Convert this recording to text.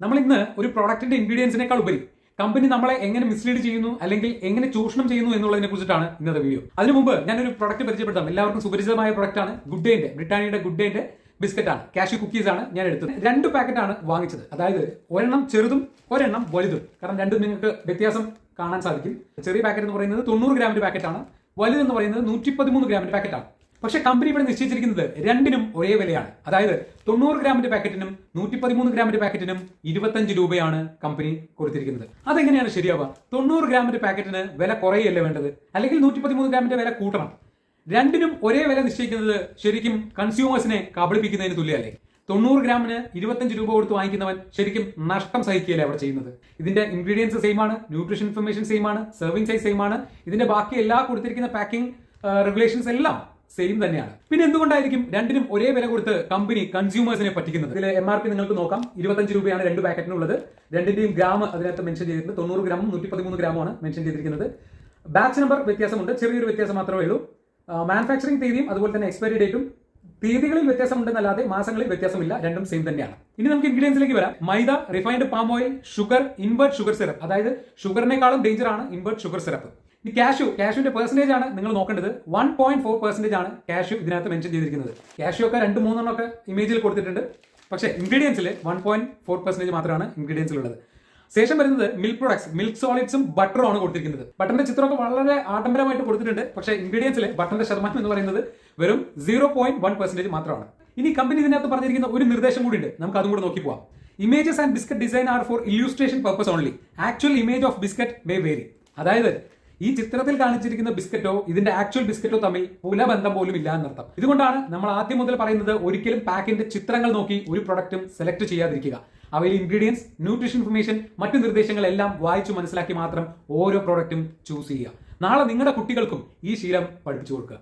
നമ്മൾ ഇന്ന് ഒരു പ്രോഡക്റ്റിന്റെ ഇൻഗ്രീഡിയൻസിനേക്കാൾ ഉപരി കമ്പനി നമ്മളെ എങ്ങനെ മിസ്ലീഡ് ചെയ്യുന്നു അല്ലെങ്കിൽ എങ്ങനെ ചൂഷണം ചെയ്യുന്നു എന്നുള്ളതിനെ കുറിച്ചിട്ടാണ് ഇന്നത്തെ വീഡിയോ അതിനു മുമ്പ് ഞാനൊരു പ്രോഡക്റ്റ് പരിചയപ്പെടുത്താം. എല്ലാവർക്കും സുപരിചിതമായ പ്രോഡക്റ്റ് ആണ്. ഗുഡ് ഡേന്റെ ബ്രിട്ടാനിയുടെ ഗുഡ് ഡേന്റെ ബിസ്ക്കറ്റ് ആണ്. കാഷ്യൂ കുക്കീസ് ആണ് ഞാൻ എടുത്തത്. രണ്ട് പാക്കറ്റ് ആണ് വാങ്ങിച്ചത്. അതായത് ഒരെണ്ണം ചെറുതും ഒരെണ്ണം വലുതും. കാരണം രണ്ടും നിങ്ങൾക്ക് വ്യത്യാസം കാണാൻ സാധിക്കും. ചെറിയ പാക്കറ്റ് എന്ന് പറയുന്നത് തൊണ്ണൂറ് ഗ്രാമിന്റെ പാക്കറ്റ് ആണ്. വലുതെന്ന് പറയുന്നത് നൂറ്റി പതിമൂന്ന് ഗ്രാമിന്റെ ആണ്. പക്ഷേ കമ്പനി ഇവിടെ നിശ്ചയിച്ചിരിക്കുന്നത് രണ്ടിനും ഒരേ വിലയാണ്. അതായത് തൊണ്ണൂറ് ഗ്രാമിന്റെ പാക്കറ്റിനും നൂറ്റി പതിമൂന്ന് ഗ്രാമിന്റെ പാക്കറ്റിനും ഇരുപത്തഞ്ച് രൂപയാണ് കമ്പനി കൊടുത്തിരിക്കുന്നത്. അതെങ്ങനെയാണ് ശരിയാവുക? തൊണ്ണൂറ് ഗ്രാമിന്റെ പാക്കറ്റിന് വില കുറയല്ലേ വേണ്ടത്? അല്ലെങ്കിൽ നൂറ്റി പതിമൂന്ന് ഗ്രാമിന്റെ വില കൂട്ടണം. രണ്ടിനും ഒരേ വില നിശ്ചയിക്കുന്നത് ശരിക്കും കൺസ്യൂമേഴ്സിനെ കബളിപ്പിക്കുന്നതിന് തുല്യമല്ലേ? തൊണ്ണൂറ് ഗ്രാമിന് ഇരുപത്തഞ്ച് രൂപ കൊടുത്ത് വാങ്ങിക്കുന്നവൻ ശരിക്കും നഷ്ടം സഹിക്കുകയല്ലേ അവിടെ ചെയ്യുന്നത്? ഇതിന്റെ ഇൻഗ്രീഡിയൻസ് സെയിം ആണ് ന്യൂട്രീഷൻ ഇൻഫർമേഷൻ സെയിം ആണ് സെർവിംഗ് സൈസ് സെയിം ആണ്. ഇതിന്റെ ബാക്കി എല്ലാ കൊടുത്തിരിക്കുന്ന പാക്കിംഗ് റെഗുലേഷൻസ് എല്ലാം സെയിം തന്നെയാണ്. പിന്നെ എന്തുകൊണ്ടായിരിക്കും രണ്ടിനും ഒരേ വില കൊടുത്ത് കമ്പനി കൺസ്യൂമേഴ്സിനെ പറ്റിക്കുന്നത്? ഇതിൽ എം ആർ പി നിങ്ങൾക്ക് നോക്കാം. ഇരുപത്തഞ്ച് രൂപയാണ് രണ്ട് പാക്കറ്റിനുള്ളത്. രണ്ടിന്റെയും ഗ്രാം അതിനകത്ത് മെൻഷൻ ചെയ്തിട്ടുണ്ട്. തൊണ്ണൂറ് ഗ്രാമും നൂറ്റി പതിമൂന്ന് ഗ്രാമാണ് മെൻഷൻ ചെയ്തിരിക്കുന്നത്. ബാച്ച് നമ്പർ വ്യത്യാസമുണ്ട്. ചെറിയൊരു വ്യത്യാസം മാത്രമേ ഉള്ളൂ. മാനുഫാക്ചറിംഗ് തീയതിയും അതുപോലെ തന്നെ എക്സ്പയറി ഡേറ്റും തീയതികളിൽ വ്യത്യാസമുണ്ടെന്നല്ലാതെ മാസങ്ങളിൽ വ്യത്യാസമില്ല. രണ്ടും സെയിം തന്നെയാണ്. ഇനി നമുക്ക് ഇൻഗ്രീഡിയൻസിലേക്ക് വരാം. Maida refined palm oil sugar invert sugar syrup അതായത് ഷുഗറിനേക്കാളും ഡേഞ്ചർ ആണ് ഇൻവേർട്ട് ഷുഗർ സിറപ്പ് ഈ ക്യാഷു ക്യാഷുവിന്റെ പെർസെന്റേജ് ആണ് നിങ്ങൾ നോക്കേണ്ടത്. വൺ പോയിന്റ് ഫോർ പെർസെന്റേജ് ആണ് ക്യാഷു ഇതിനകത്ത് മെൻഷൻ ചെയ്തിരിക്കുന്നത്. ക്യാഷു ഒക്കെ രണ്ട് മൂന്നെണ്ണം ഒക്കെ ഇമേജിൽ കൊടുത്തിട്ടുണ്ട്. പക്ഷേ ഇൻഗ്രീഡിയൻസിൽ വൺ പോയിന്റ് ഫോർ പെർസെന്റേജ് മാത്രമാണ് ഇൻഗ്രീഡിയൻസിൽ ഉള്ളത്. ശേഷം വരുന്നത് മിൽക്ക് പ്രോഡക്ട്സ് മിൽക്ക് സോളിഡ്സും ബട്ടറും ആണ് കൊടുത്തിരിക്കുന്നത്. ബട്ടറിന്റെ ചിത്രമൊക്കെ വളരെ ആഡംബരമായിട്ട് കൊടുത്തിട്ടുണ്ട്. പക്ഷേ ഇൻഗ്രീഡിയൻസിൽ ബട്ടറിന്റെ ശതമാനം എന്ന് പറയുന്നത് വെറും സീറോ പോയിന്റ് വൺ പെർസെന്റേജ് മാത്രമാണ്. ഇനി കമ്പനി ഇതിനകത്ത് പറഞ്ഞിരിക്കുന്ന ഒരു നിർദ്ദേശം കൂടി ഉണ്ട്. നമുക്ക് അതും കൂടെ നോക്കി പോവാം. Images and biscuit design are for illustration purpose only actual image of biscuit may vary അതായത് ഈ ചിത്രത്തിൽ കാണിച്ചിരിക്കുന്ന ബിസ്ക്കറ്റോ ഇതിന്റെ ആക്ച്വൽ ബിസ്ക്കറ്റോ തമ്മിൽ പുലബന്ധം പോലും ഇല്ല എന്നർത്ഥം. ഇതുകൊണ്ടാണ് നമ്മൾ ആദ്യം മുതൽ പറയുന്നത് ഒരിക്കലും പാക്കിന്റെ ചിത്രങ്ങൾ നോക്കി ഒരു പ്രൊഡക്റ്റും സെലക്ട് ചെയ്യാതിരിക്കുക. അവയിൽ ഇൻഗ്രീഡിയൻസ് ന്യൂട്രീഷൻ ഇൻഫർമേഷൻ മറ്റു നിർദ്ദേശങ്ങളെല്ലാം വായിച്ചു മനസ്സിലാക്കി മാത്രം ഓരോ പ്രോഡക്റ്റും ചൂസ് ചെയ്യുക. നാളെ നിങ്ങളുടെ കുട്ടികൾക്കും ഈ ശീലം പഠിപ്പിച്ചു കൊടുക്കുക.